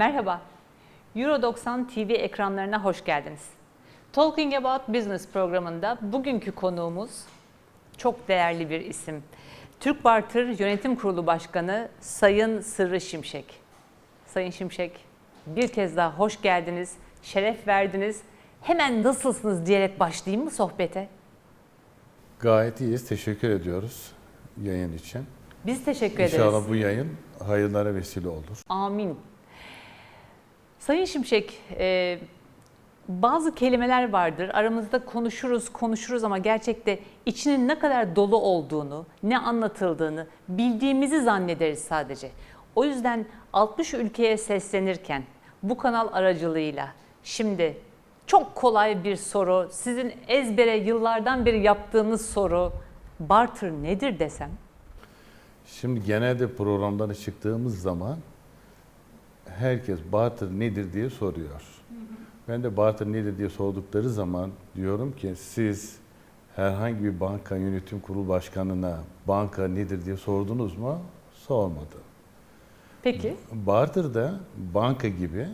Merhaba, Euro 90 TV ekranlarına hoş geldiniz. Talking About Business programında bugünkü konuğumuz çok değerli bir isim. Türk Bartır Yönetim Kurulu Başkanı Sayın Sırrı Şimşek. Sayın Şimşek, bir kez daha hoş geldiniz, şeref verdiniz. Hemen nasılsınız diyerek başlayayım mı sohbete? Gayet iyiyiz. Teşekkür ediyoruz yayın için. Biz teşekkür ederiz. İnşallah bu yayın hayırlara vesile olur. Amin. Sayın Şimşek, e, bazı kelimeler vardır. Aramızda konuşuruz, konuşuruz ama gerçekte içinin ne kadar dolu olduğunu, ne anlatıldığını bildiğimizi zannederiz sadece. O yüzden 60 ülkeye seslenirken bu kanal aracılığıyla şimdi çok kolay bir soru, sizin ezbere yıllardan beri yaptığınız soru barter nedir desem? Şimdi genelde programlara çıktığımız zaman herkes barter nedir diye soruyor. Ben de barter nedir diye sordukları zaman diyorum ki siz herhangi bir banka yönetim kurulu başkanına banka nedir diye sordunuz mu? Sormadı. Peki. Barter da banka gibi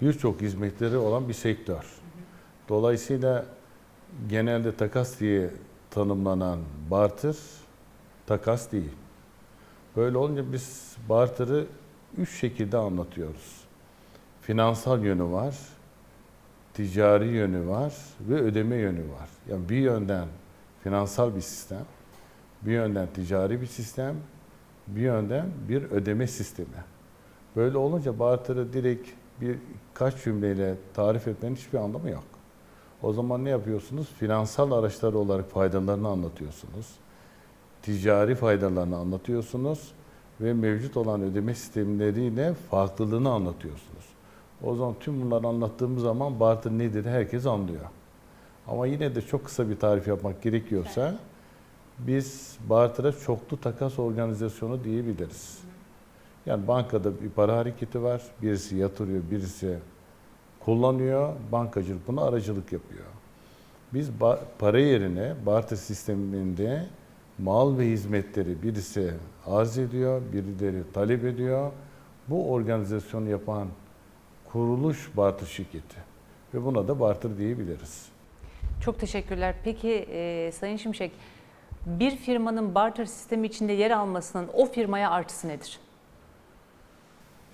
birçok hizmetleri olan bir sektör. Dolayısıyla genelde takas diye tanımlanan barter takas değil. Böyle olunca biz barter'ı üç şekilde anlatıyoruz. Finansal yönü var, ticari yönü var ve ödeme yönü var. Yani bir yönden finansal bir sistem, bir yönden ticari bir sistem, bir yönden bir ödeme sistemi. Böyle olunca barter'ı direkt birkaç cümleyle tarif etmenin hiçbir anlamı yok. O zaman ne yapıyorsunuz? Finansal araçlar olarak faydalarını anlatıyorsunuz. Ticari faydalarını anlatıyorsunuz ve mevcut olan ödeme sistemleriyle farklılığını anlatıyorsunuz. O zaman tüm bunları anlattığımız zaman barter nedir herkes anlıyor. Ama yine de çok kısa bir tarif yapmak gerekiyorsa biz barter'a çoklu takas organizasyonu diyebiliriz. Yani bankada bir para hareketi var. Birisi yatırıyor, birisi kullanıyor. Bankacılık buna aracılık yapıyor. Biz para yerine barter sisteminde mal ve hizmetleri birisi arz ediyor, birileri talep ediyor. Bu organizasyonu yapan kuruluş barter şirketi. Ve buna da barter diyebiliriz. Çok teşekkürler. Peki e, Sayın Şimşek, bir firmanın barter sistemi içinde yer almasının o firmaya artısı nedir?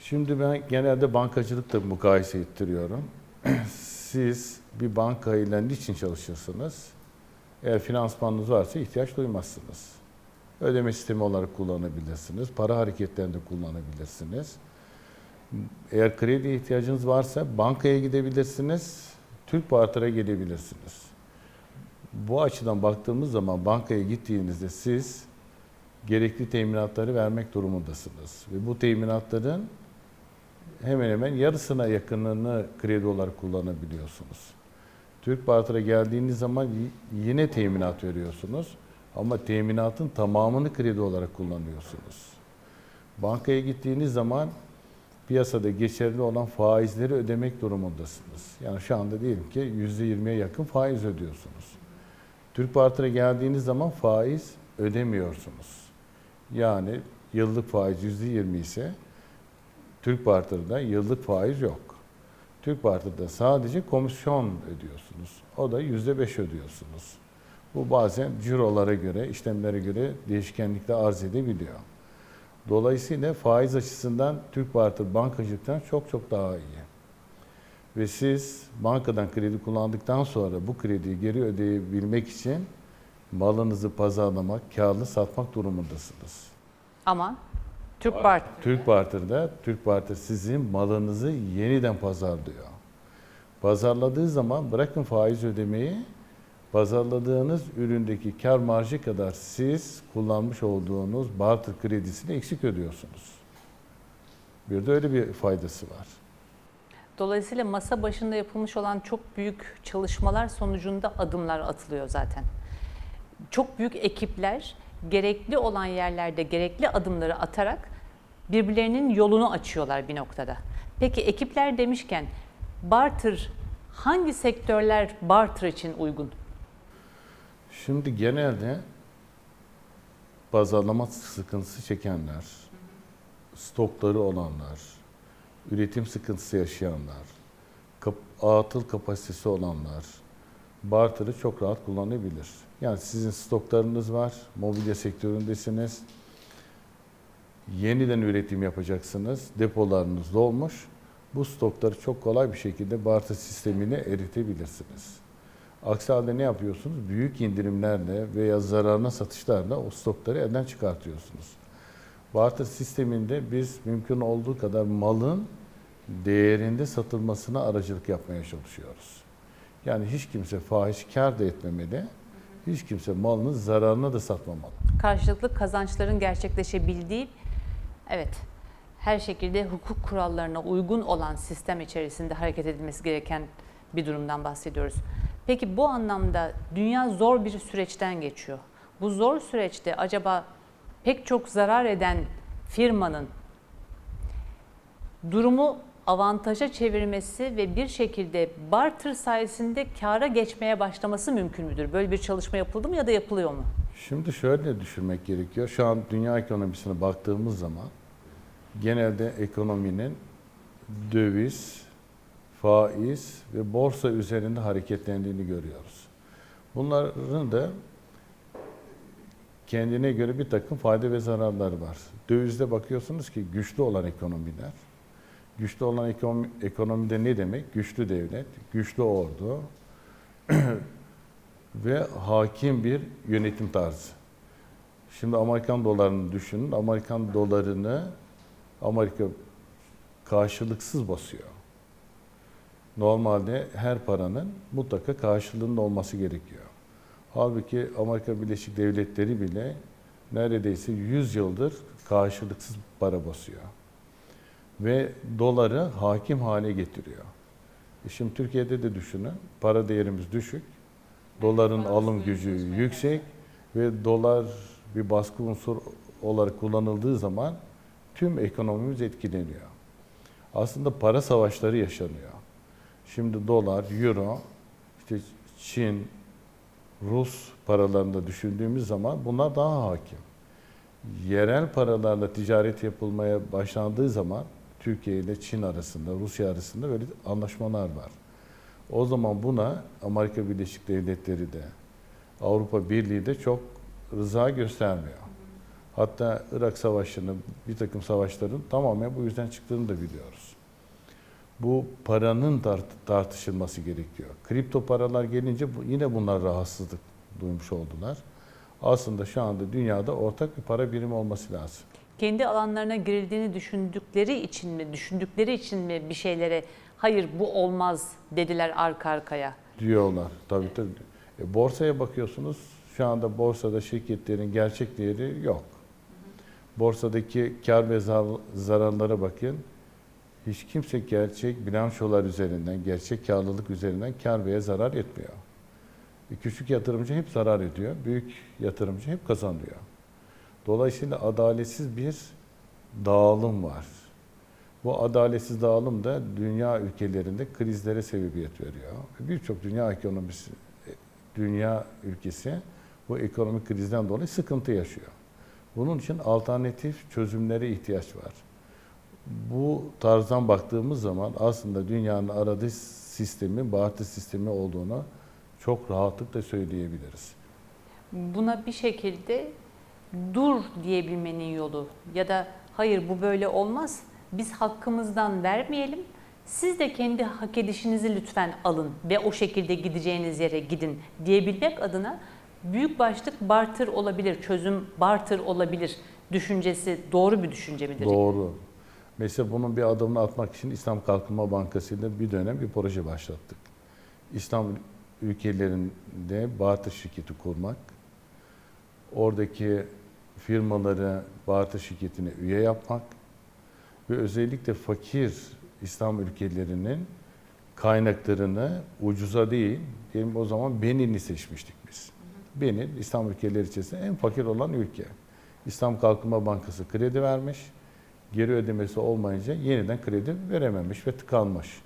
Şimdi ben genelde bankacılıkla mukayese ettiriyorum. Siz bir bankayla niçin çalışırsınız? Eğer finansmanınız varsa ihtiyaç duymazsınız. Ödeme sistemi olarak kullanabilirsiniz. Para hareketlerinde kullanabilirsiniz. Eğer kredi ihtiyacınız varsa bankaya gidebilirsiniz. Türk Barter'a gidebilirsiniz. Bu açıdan baktığımız zaman bankaya gittiğinizde siz gerekli teminatları vermek durumundasınız. Ve bu teminatların hemen hemen yarısına yakınını kredi olarak kullanabiliyorsunuz. Türk Barter'a geldiğiniz zaman yine teminat veriyorsunuz ama teminatın tamamını kredi olarak kullanıyorsunuz. Bankaya gittiğiniz zaman piyasada geçerli olan faizleri ödemek durumundasınız. Yani şu anda diyelim ki %20'ye yakın faiz ödüyorsunuz. Türk Barter'a geldiğiniz zaman faiz ödemiyorsunuz. Yani yıllık faiz %20 ise Türk Barter'da yıllık faiz yok. Türk Barter'da sadece komisyon ödüyorsunuz. O da yüzde beş ödüyorsunuz. Bu bazen cirolara göre, işlemlere göre değişkenlikte arz edebiliyor. Dolayısıyla faiz açısından Türk Barter bankacılıktan çok çok daha iyi. Ve siz bankadan kredi kullandıktan sonra bu krediyi geri ödeyebilmek için malınızı pazarlamak, karlı satmak durumundasınız. Ama Türk barter Türk Barter'da Türk Barter sizin malınızı yeniden pazarlıyor. Pazarladığı zaman bırakın faiz ödemeyi, pazarladığınız üründeki kar marjı kadar siz kullanmış olduğunuz barter kredisini eksik ödüyorsunuz. Bir de öyle bir faydası var. Dolayısıyla masa başında yapılmış olan çok büyük çalışmalar sonucunda adımlar atılıyor zaten. Çok büyük ekipler gerekli olan yerlerde gerekli adımları atarak birbirlerinin yolunu açıyorlar bir noktada. Peki ekipler demişken barter hangi sektörler barter için uygun? Şimdi genelde pazarlama sıkıntısı çekenler, stokları olanlar, üretim sıkıntısı yaşayanlar, kap- atıl kapasitesi olanlar barter'ı çok rahat kullanabilir. Yani sizin stoklarınız var, mobilya sektöründesiniz, yeniden üretim yapacaksınız, depolarınız dolmuş. Bu stokları çok kolay bir şekilde barter sistemine eritebilirsiniz. Aksi halde ne yapıyorsunuz? Büyük indirimlerle veya zararına satışlarla o stokları elden çıkartıyorsunuz. Barter sisteminde biz mümkün olduğu kadar malın değerinde satılmasına aracılık yapmaya çalışıyoruz. Yani hiç kimse fahiş kar da etmemeli, hiç kimse malını zararına da satmamalı. Karşılıklı kazançların gerçekleşebildiği, evet, her şekilde hukuk kurallarına uygun olan sistem içerisinde hareket edilmesi gereken bir durumdan bahsediyoruz. Peki bu anlamda dünya zor bir süreçten geçiyor. Bu zor süreçte acaba pek çok zarar eden firmanın durumu avantaja çevirmesi ve bir şekilde barter sayesinde kâra geçmeye başlaması mümkün müdür? Böyle bir çalışma yapıldı mı ya da yapılıyor mu? Şimdi şöyle düşünmek gerekiyor. Şu an dünya ekonomisine baktığımız zaman genelde ekonominin döviz, faiz ve borsa üzerinde hareketlendiğini görüyoruz. Bunların da kendine göre bir takım fayda ve zararları var. Dövizde bakıyorsunuz ki güçlü olan ekonomiler, güçlü olan ekonomi, ekonomide ne demek? Güçlü devlet, güçlü ordu ve hakim bir yönetim tarzı. Şimdi Amerikan dolarını düşünün. Amerikan dolarını Amerika karşılıksız basıyor. Normalde her paranın mutlaka karşılığının olması gerekiyor. Halbuki Amerika Birleşik Devletleri bile neredeyse 100 yıldır karşılıksız para basıyor. Ve doları hakim hale getiriyor. E şimdi Türkiye'de de düşünün, para değerimiz düşük, doların alım gücü yüksek ve dolar bir baskı unsur olarak kullanıldığı zaman tüm ekonomimiz etkileniyor. Aslında para savaşları yaşanıyor. Şimdi dolar, euro, işte Çin, Rus paralarında düşündüğümüz zaman bunlar daha hakim. Yerel paralarla ticaret yapılmaya başlandığı zaman Türkiye ile Çin arasında, Rusya arasında böyle anlaşmalar var. O zaman buna Amerika Birleşik Devletleri de, Avrupa Birliği de çok rıza göstermiyor. Hatta Irak Savaşı'nın, bir takım savaşların tamamen bu yüzden çıktığını da biliyoruz. Bu paranın tart- tartışılması gerekiyor. Kripto paralar gelince yine bunlar rahatsızlık duymuş oldular. Aslında şu anda dünyada ortak bir para birimi olması lazım. kendi alanlarına girildiğini düşündükleri için mi, düşündükleri için mi bir şeylere hayır bu olmaz dediler arka arkaya? diyorlar. Tabii tabii. E, borsaya bakıyorsunuz. Şu anda borsada şirketlerin gerçek değeri yok. Borsadaki kar ve zar- zararlara bakın. Hiç kimse gerçek bilançolar üzerinden, gerçek karlılık üzerinden kar veya zarar etmiyor. E, küçük yatırımcı hep zarar ediyor. Büyük yatırımcı hep kazanıyor. Dolayısıyla adaletsiz bir dağılım var. Bu adaletsiz dağılım da dünya ülkelerinde krizlere sebebiyet veriyor. Birçok dünya ekonomisi, dünya ülkesi bu ekonomik krizden dolayı sıkıntı yaşıyor. Bunun için alternatif çözümlere ihtiyaç var. Bu tarzdan baktığımız zaman aslında dünyanın aradığı sistemin barter sistemi olduğunu çok rahatlıkla söyleyebiliriz. Buna bir şekilde dur diyebilmenin yolu ya da hayır bu böyle olmaz biz hakkımızdan vermeyelim siz de kendi hak edişinizi lütfen alın ve o şekilde gideceğiniz yere gidin diyebilmek adına büyük başlık barter olabilir, çözüm barter olabilir düşüncesi doğru bir düşünce midir? Doğru. Mesela bunun bir adımını atmak için İslam Kalkınma Bankası ile bir dönem bir proje başlattık. İslam ülkelerinde barter şirketi kurmak, oradaki firmaları barter şirketine üye yapmak ve özellikle fakir İslam ülkelerinin kaynaklarını ucuza değil, diyelim o zaman Benin'i seçmiştik biz. Benin, İslam ülkeleri içerisinde en fakir olan ülke. İslam Kalkınma Bankası kredi vermiş, geri ödemesi olmayınca yeniden kredi verememiş ve tıkanmış.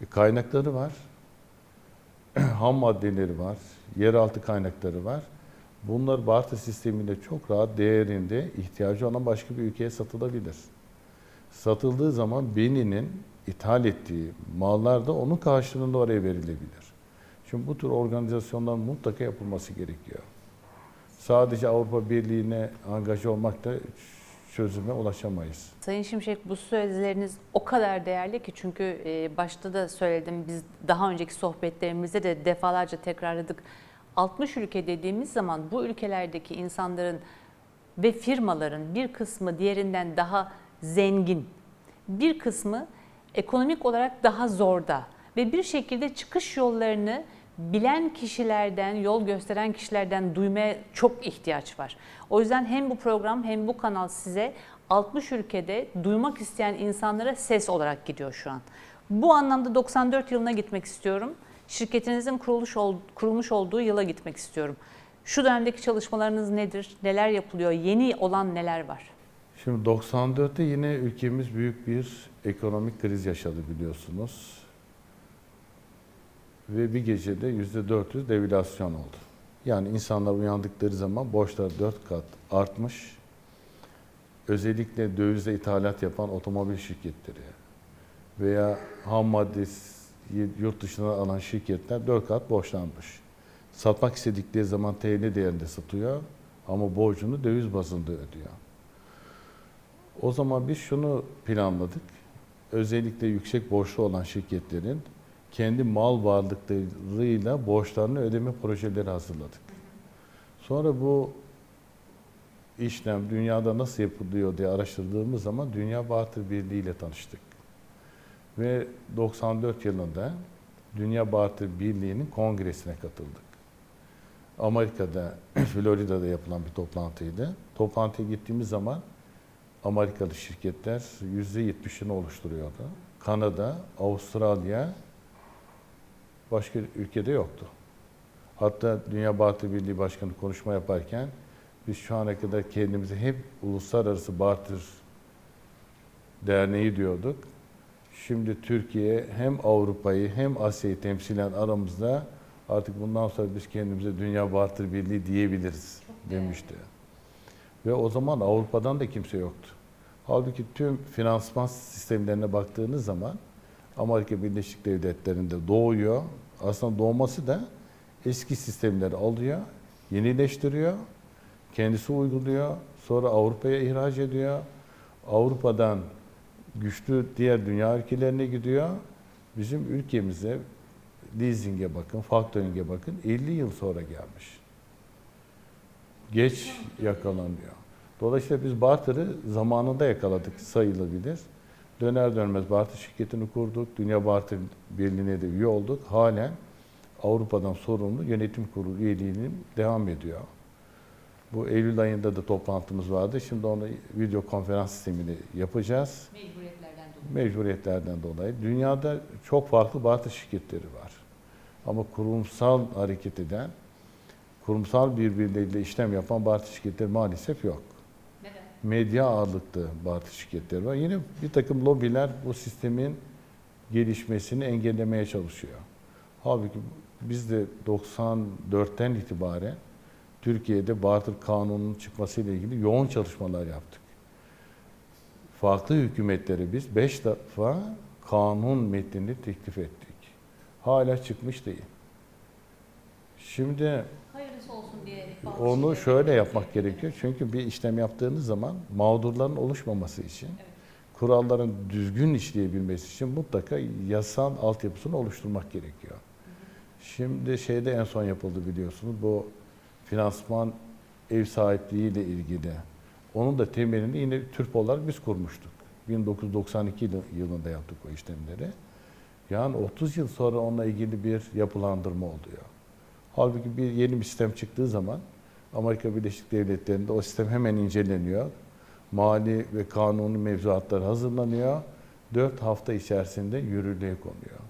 E, kaynakları var, ham maddeleri var, yeraltı kaynakları var. Bunlar barter sisteminde çok rahat değerinde ihtiyacı olan başka bir ülkeye satılabilir. Satıldığı zaman Benin'in ithal ettiği mallar da onun karşılığında oraya verilebilir. Şimdi bu tür organizasyonlar mutlaka yapılması gerekiyor. Sadece Avrupa Birliği'ne angaje olmakla çözüme ulaşamayız. Sayın Şimşek bu sözleriniz o kadar değerli ki çünkü e, başta da söyledim biz daha önceki sohbetlerimizde de defalarca tekrarladık. 60 ülke dediğimiz zaman bu ülkelerdeki insanların ve firmaların bir kısmı diğerinden daha zengin, bir kısmı ekonomik olarak daha zorda ve bir şekilde çıkış yollarını bilen kişilerden, yol gösteren kişilerden duymaya çok ihtiyaç var. O yüzden hem bu program hem bu kanal size 60 ülkede duymak isteyen insanlara ses olarak gidiyor şu an. Bu anlamda 94 yılına gitmek istiyorum. Şirketinizin kuruluş ol- kurulmuş olduğu yıla gitmek istiyorum. Şu dönemdeki çalışmalarınız nedir? Neler yapılıyor? Yeni olan neler var? Şimdi 94'te yine ülkemiz büyük bir ekonomik kriz yaşadı biliyorsunuz. Ve bir gecede %400 devalüasyon oldu. Yani insanlar uyandıkları zaman borçlar 4 kat artmış. Özellikle dövizle ithalat yapan otomobil şirketleri veya ham madde yurt dışına alan şirketler 4 kat borçlanmış. Satmak istedikleri zaman TL değerinde satıyor ama borcunu döviz bazında ödüyor. O zaman biz şunu planladık. Özellikle yüksek borçlu olan şirketlerin kendi mal varlıklarıyla borçlarını ödeme projeleri hazırladık. Sonra bu işlem dünyada nasıl yapılıyor diye araştırdığımız zaman Dünya Barter Birliği ile tanıştık. Ve 94 yılında Dünya Barter Birliği'nin kongresine katıldık. Amerika'da, Florida'da yapılan bir toplantıydı. Toplantıya gittiğimiz zaman Amerikalı şirketler %70'ini oluşturuyordu. Kanada, Avustralya, başka ülkede yoktu. Hatta Dünya Barter Birliği Başkanı konuşma yaparken biz şu ana kadar kendimizi hep Uluslararası Barter Derneği diyorduk. Şimdi Türkiye hem Avrupa'yı hem Asya'yı temsilen aramızda artık bundan sonra biz kendimize Dünya Barter Birliği diyebiliriz demişti. Ve o zaman Avrupa'dan da kimse yoktu. Halbuki tüm finansman sistemlerine baktığınız zaman Amerika Birleşik Devletleri'nde doğuyor. Aslında doğması da eski sistemleri alıyor, yenileştiriyor, kendisi uyguluyor, sonra Avrupa'ya ihraç ediyor. Avrupa'dan güçlü diğer dünya ülkelerine gidiyor. Bizim ülkemize leasing'e bakın, factoring'e bakın 50 yıl sonra gelmiş. Geç yakalanıyor. Dolayısıyla biz barter'ı zamanında yakaladık sayılabilir. Döner dönmez barter şirketini kurduk. Dünya Barter Birliği'ne de üye olduk. Halen Avrupa'dan sorumlu yönetim kurulu üyeliğinin devam ediyor. Bu Eylül ayında da toplantımız vardı. Şimdi onu video konferans sistemini yapacağız. Mecburiyetlerden Mecburiyetlerden dolayı. Dünyada çok farklı barter şirketleri var. Ama kurumsal hareket eden, kurumsal birbirleriyle işlem yapan barter şirketleri maalesef yok Neden? medya ağırlıklı barter şirketleri var. Yine bir takım lobiler bu sistemin gelişmesini engellemeye çalışıyor. Halbuki biz de 94'ten itibaren Türkiye'de barter kanununun çıkmasıyla ilgili yoğun çalışmalar yaptık. Farklı hükümetlere biz 5 defa kanun metnini teklif ettik. Hala çıkmış değil. Şimdi Hayırlısı olsun diye. onu şöyle yapmak gerekiyor. Çünkü bir işlem yaptığınız zaman mağdurların oluşmaması için, kuralların düzgün işleyebilmesi için mutlaka yasal altyapısını oluşturmak gerekiyor. Şimdi şeyde en son yapıldı biliyorsunuz bu finansman ev sahipliği ile ilgili. Onun da temelini yine Türk olarak biz kurmuştuk. 1992 yılı- yılında yaptık o işlemleri. Yani 30 yıl sonra onunla ilgili bir yapılandırma oluyor. Halbuki bir yeni bir sistem çıktığı zaman Amerika Birleşik Devletleri'nde o sistem hemen inceleniyor. Mali ve kanuni mevzuatlar hazırlanıyor. 4 hafta içerisinde yürürlüğe konuyor.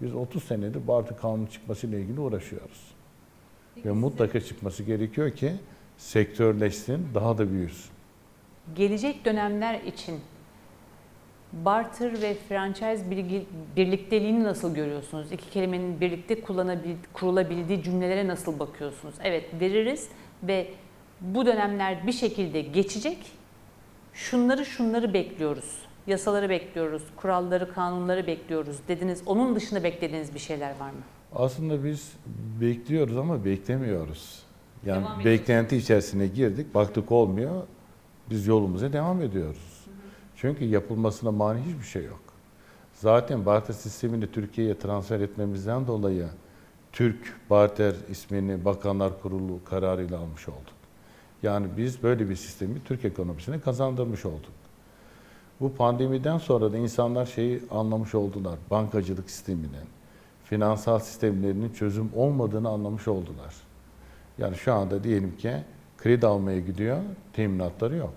Biz 30 senedir Bartı Kanunu çıkmasıyla ilgili uğraşıyoruz. Ve mutlaka çıkması gerekiyor ki sektörleşsin, daha da büyüsün. Gelecek dönemler için barter ve franchise bilgi, birlikteliğini nasıl görüyorsunuz? İki kelimenin birlikte kullanabil, kurulabildiği cümlelere nasıl bakıyorsunuz? Evet veririz ve bu dönemler bir şekilde geçecek. Şunları şunları bekliyoruz yasaları bekliyoruz, kuralları, kanunları bekliyoruz dediniz. Onun dışında beklediğiniz bir şeyler var mı? Aslında biz bekliyoruz ama beklemiyoruz. Yani Devam ediyoruz. beklenti içerisine girdik, baktık olmuyor. Biz yolumuza devam ediyoruz. Çünkü yapılmasına mani hiçbir şey yok. Zaten barter sistemini Türkiye'ye transfer etmemizden dolayı Türk barter ismini Bakanlar Kurulu kararıyla almış olduk. Yani biz böyle bir sistemi Türk ekonomisine kazandırmış olduk. Bu pandemiden sonra da insanlar şeyi anlamış oldular. Bankacılık sisteminin, finansal sistemlerinin çözüm olmadığını anlamış oldular. Yani şu anda diyelim ki kredi almaya gidiyor, teminatları yok.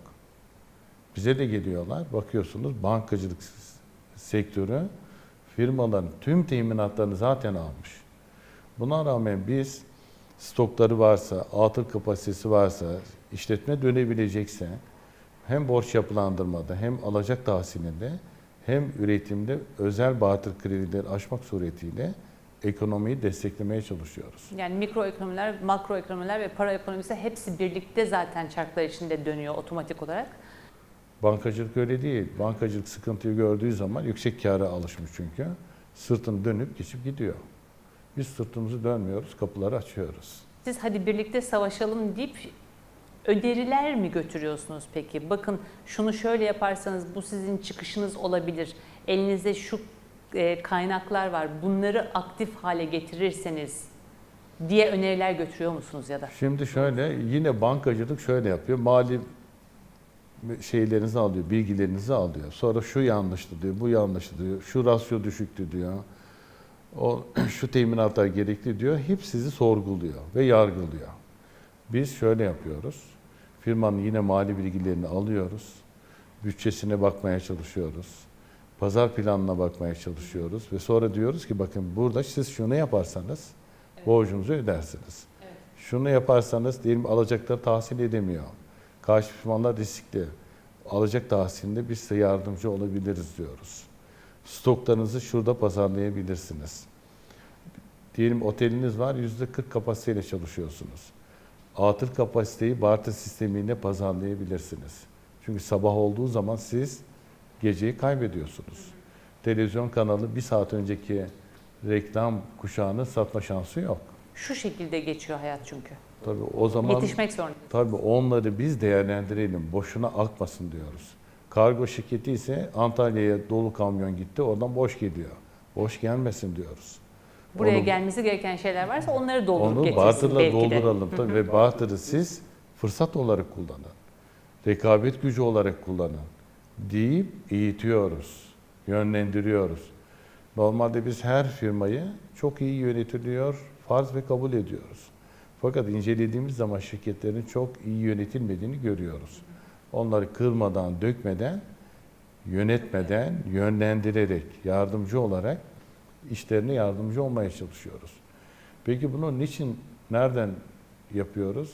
Bize de geliyorlar, bakıyorsunuz bankacılık sektörü firmaların tüm teminatlarını zaten almış. Buna rağmen biz stokları varsa, atıl kapasitesi varsa, işletme dönebilecekse hem borç yapılandırmada hem alacak tahsilinde hem üretimde özel batıl kredileri aşmak suretiyle ekonomiyi desteklemeye çalışıyoruz. Yani mikroekonomiler, makroekonomiler ve para ekonomisi hepsi birlikte zaten çarklar içinde dönüyor otomatik olarak. Bankacılık öyle değil. Bankacılık sıkıntıyı gördüğü zaman yüksek kâra alışmış çünkü. Sırtını dönüp geçip gidiyor. Biz sırtımızı dönmüyoruz, kapıları açıyoruz. Siz hadi birlikte savaşalım deyip öneriler mi götürüyorsunuz peki? Bakın şunu şöyle yaparsanız bu sizin çıkışınız olabilir. Elinizde şu e, kaynaklar var. Bunları aktif hale getirirseniz diye öneriler götürüyor musunuz ya da? Şimdi şöyle, yine bankacılık şöyle yapıyor. Mali şeylerinizi alıyor, bilgilerinizi alıyor. Sonra şu yanlıştı diyor, bu yanlıştı diyor, şu rasyo düşüktü diyor. O şu teminatlar gerekli diyor. Hep sizi sorguluyor ve yargılıyor. Biz şöyle yapıyoruz. Firmanın yine mali bilgilerini alıyoruz. Bütçesine bakmaya çalışıyoruz. Pazar planına bakmaya çalışıyoruz ve sonra diyoruz ki bakın burada siz şunu yaparsanız borcunuzu ödersiniz. Şunu yaparsanız diyelim alacakları tahsil edemiyor. Karşı firmalar riskli. Alacak tahsilinde biz size yardımcı olabiliriz diyoruz. Stoklarınızı şurada pazarlayabilirsiniz. Diyelim oteliniz var, %40 kapasiteyle çalışıyorsunuz. Atıl kapasiteyi barter sistemiyle pazarlayabilirsiniz. Çünkü sabah olduğu zaman siz geceyi kaybediyorsunuz. Televizyon kanalı bir saat önceki reklam kuşağını satma şansı yok. Şu şekilde geçiyor hayat çünkü. Tabii o zaman Yetişmek zorunda. Tabii onları biz değerlendirelim. Boşuna akmasın diyoruz. Kargo şirketi ise Antalya'ya dolu kamyon gitti. Oradan boş geliyor. Boş gelmesin diyoruz. Buraya Onu- gelmesi gereken şeyler varsa onları doldurup Onu getirsin barterla belki de. dolduralım. Tabii ve barterı siz fırsat olarak kullanın. Rekabet gücü olarak kullanın. Deyip eğitiyoruz. Yönlendiriyoruz. Normalde biz her firmayı çok iyi yönetiliyor, farz ve kabul ediyoruz. Fakat incelediğimiz zaman şirketlerin çok iyi yönetilmediğini görüyoruz. Onları kırmadan, dökmeden, yönetmeden, yönlendirerek, yardımcı olarak işlerine yardımcı olmaya çalışıyoruz. Peki bunu niçin, nereden yapıyoruz?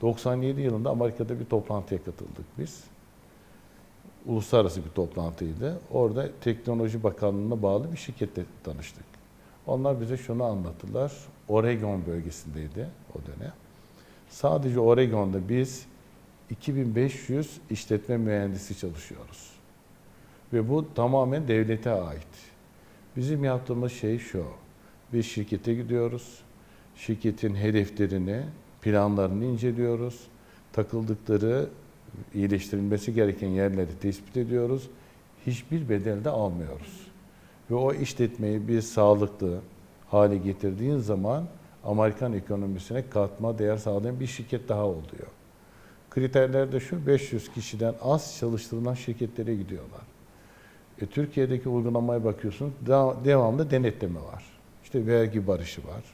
97 yılında Amerika'da bir toplantıya katıldık biz. Uluslararası bir toplantıydı. Orada Teknoloji Bakanlığı'na bağlı bir şirkette tanıştık. Onlar bize şunu anlattılar. Oregon bölgesindeydi o dönem. Sadece Oregon'da biz 2500 işletme mühendisi çalışıyoruz. Ve bu tamamen devlete ait. Bizim yaptığımız şey şu. Biz şirkete gidiyoruz. Şirketin hedeflerini, planlarını inceliyoruz. Takıldıkları, iyileştirilmesi gereken yerleri tespit ediyoruz. Hiçbir bedel de almıyoruz. Ve o işletmeyi bir sağlıklı hale getirdiğin zaman Amerikan ekonomisine katma değer sağlayan bir şirket daha oluyor. Kriterler de şu, 500 kişiden az çalıştırılan şirketlere gidiyorlar. E, Türkiye'deki uygulamaya bakıyorsun, dev- devamlı denetleme var. İşte vergi barışı var.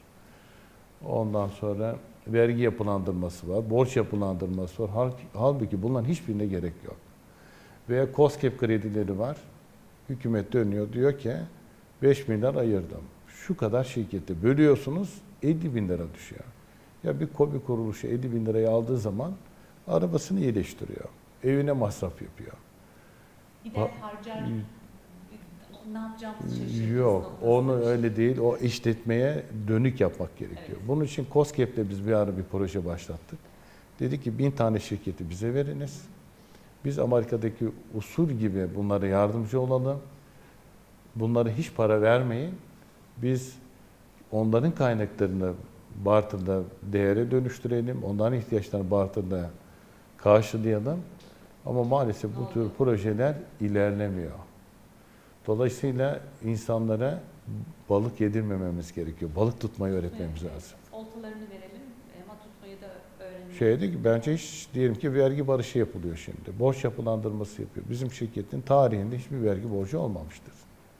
Ondan sonra vergi yapılandırması var, borç yapılandırması var. Hal- Halbuki bunların hiçbirine gerek yok. Veya COSGAP kredileri var. Hükümet dönüyor diyor ki 5 milyar ayırdım. Şu kadar şirkette bölüyorsunuz 50 bin lira düşüyor. Ya bir kobi kuruluşu 50 bin lirayı aldığı zaman arabasını iyileştiriyor. Evine masraf yapıyor. Gider harcar, ne yapacağımızı Yok, onu öyle değil. O işletmeye dönük yapmak gerekiyor. Bunun için COSGAP'te biz bir ara bir proje başlattık. Dedi ki bin tane şirketi bize veriniz. Biz Amerika'daki usul gibi bunlara yardımcı olalım. Bunlara hiç para vermeyin. Biz onların kaynaklarını barterda değere dönüştürelim. Onların ihtiyaçlarını barterda karşılayalım. Ama maalesef bu tür projeler ilerlemiyor. Dolayısıyla insanlara balık yedirmememiz gerekiyor. Balık tutmayı öğretmemiz lazım. Oltalarını verelim ama tutmayı da öğrenelim. Şeyde ki bence hiç diyelim ki vergi barışı yapılıyor şimdi. Borç yapılandırması yapıyor. Bizim şirketin tarihinde hiçbir vergi borcu olmamıştır.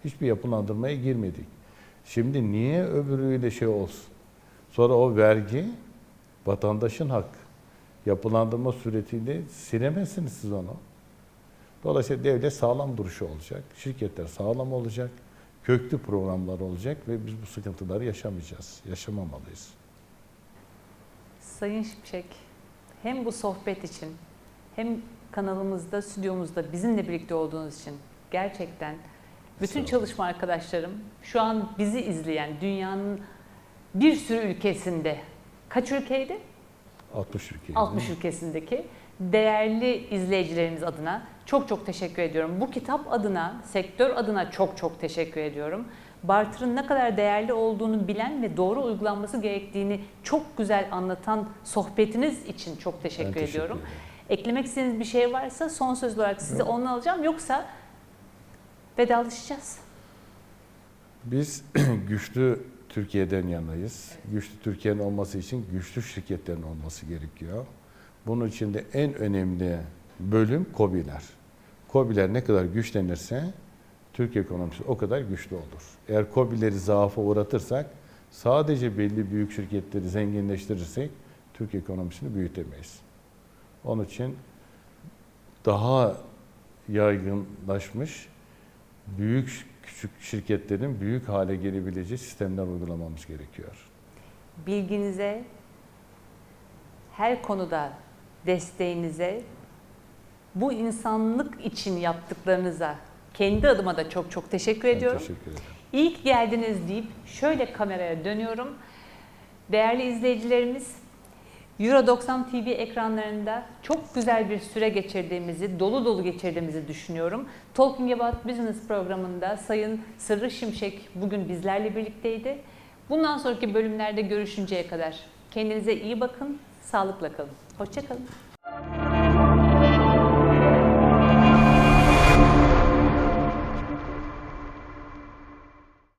Hiçbir yapılandırmaya girmedik. Şimdi niye öbürüyle şey olsun? Sonra o vergi vatandaşın hakkı. Yapılandırma suretiyle silemezsiniz siz onu. Dolayısıyla devlet sağlam duruşu olacak. Şirketler sağlam olacak. Köklü programlar olacak ve biz bu sıkıntıları yaşamayacağız. Yaşamamalıyız. Sayın Şimşek, hem bu sohbet için hem kanalımızda, stüdyomuzda bizimle birlikte olduğunuz için gerçekten bütün çalışma arkadaşlarım şu an bizi izleyen dünyanın bir sürü ülkesinde kaç ülkeydi? 60 ülke. 60 ülkesindeki değerli izleyicilerimiz adına çok çok teşekkür ediyorum. Bu kitap adına, sektör adına çok çok teşekkür ediyorum. Barter'ın ne kadar değerli olduğunu bilen ve doğru uygulanması gerektiğini çok güzel anlatan sohbetiniz için çok teşekkür, Ben teşekkür ediyorum. ederim. Eklemek istediğiniz bir şey varsa son söz olarak sizi onunla alacağım. Yoksa vedalaşacağız. Biz güçlü Türkiye'den yanayız. Güçlü Türkiye'nin olması için güçlü şirketlerin olması gerekiyor. Bunun için de en önemli bölüm KOBİ'ler. KOBİ'ler ne kadar güçlenirse Türkiye ekonomisi o kadar güçlü olur. Eğer KOBİ'leri zaafa uğratırsak, sadece belli büyük şirketleri zenginleştirirsek Türkiye ekonomisini büyütemeyiz. Onun için daha yaygınlaşmış büyük küçük şirketlerin büyük hale gelebileceği sistemler uygulamamız gerekiyor. bilginize, her konuda desteğinize, bu insanlık için yaptıklarınıza kendi adıma da çok çok teşekkür Ben ediyorum. teşekkür ederim. İyi ki geldiniz deyip şöyle kameraya dönüyorum. Değerli izleyicilerimiz, Euro 90 TV ekranlarında çok güzel bir süre geçirdiğimizi, dolu dolu geçirdiğimizi düşünüyorum. Talking About Business programında Sayın Sırrı Şimşek bugün bizlerle birlikteydi. Bundan sonraki bölümlerde görüşünceye kadar kendinize iyi bakın, sağlıkla kalın. Hoşçakalın.